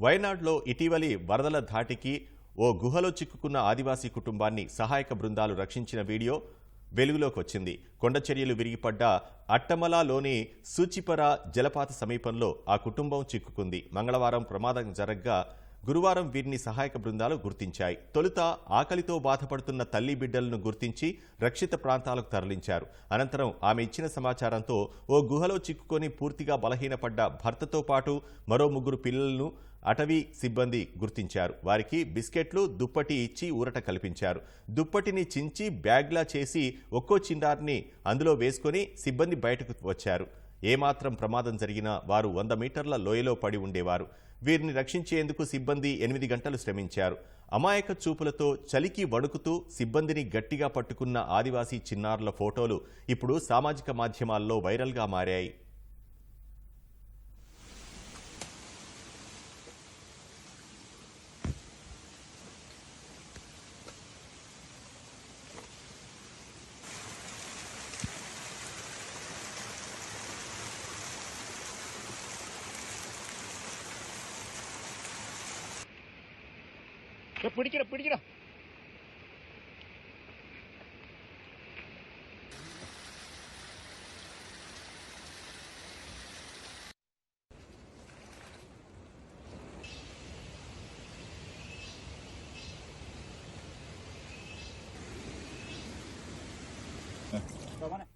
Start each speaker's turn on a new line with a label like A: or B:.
A: వయనాడ్లో ఇటీవలి వరదల ధాటికి ఓ గుహలో చిక్కుకున్న ఆదివాసీ కుటుంబాన్ని సహాయక బృందాలు రక్షించిన వీడియో వెలుగులోకి వచ్చింది. కొండచర్యలు విరిగిపడ్డ అట్టమలాలోని సూచిపర జలపాత సమీపంలో ఆ కుటుంబం చిక్కుకుంది. మంగళవారం ప్రమాదం జరగ్గా గురువారం వీరిని సహాయక బృందాలు గుర్తించాయి. తొలుత ఆకలితో బాధపడుతున్న తల్లి బిడ్డలను గుర్తించి రక్షిత ప్రాంతాలకు తరలించారు. అనంతరం ఆమె ఇచ్చిన సమాచారంతో ఓ గుహలో చిక్కుకొని పూర్తిగా బలహీనపడ్డ భర్తతో పాటు మరో ముగ్గురు పిల్లలను అటవీ సిబ్బంది గుర్తించారు. వారికి బిస్కెట్లు దుప్పటి ఇచ్చి ఊరట కల్పించారు. దుప్పటిని చించి బ్యాగ్లా చేసి ఒక్కో చిన్నారిని అందులో వేసుకొని సిబ్బంది బయటకు వచ్చారు. ఏమాత్రం ప్రమాదం జరిగినా వారు వంద మీటర్ల లోయలో పడి ఉండేవారు. వీరిని రక్షించేందుకు సిబ్బంది ఎనిమిది గంటలు శ్రమించారు. అమాయక చూపులతో చలికి వణుకుతూ సిబ్బందిని గట్టిగా పట్టుకున్న ఆదివాసీ చిన్నారుల ఫోటోలు ఇప్పుడు సామాజిక మాధ్యమాల్లో వైరల్గా మారాయి.
B: പിടിക്കടാ പിടിക്കടാ Come on.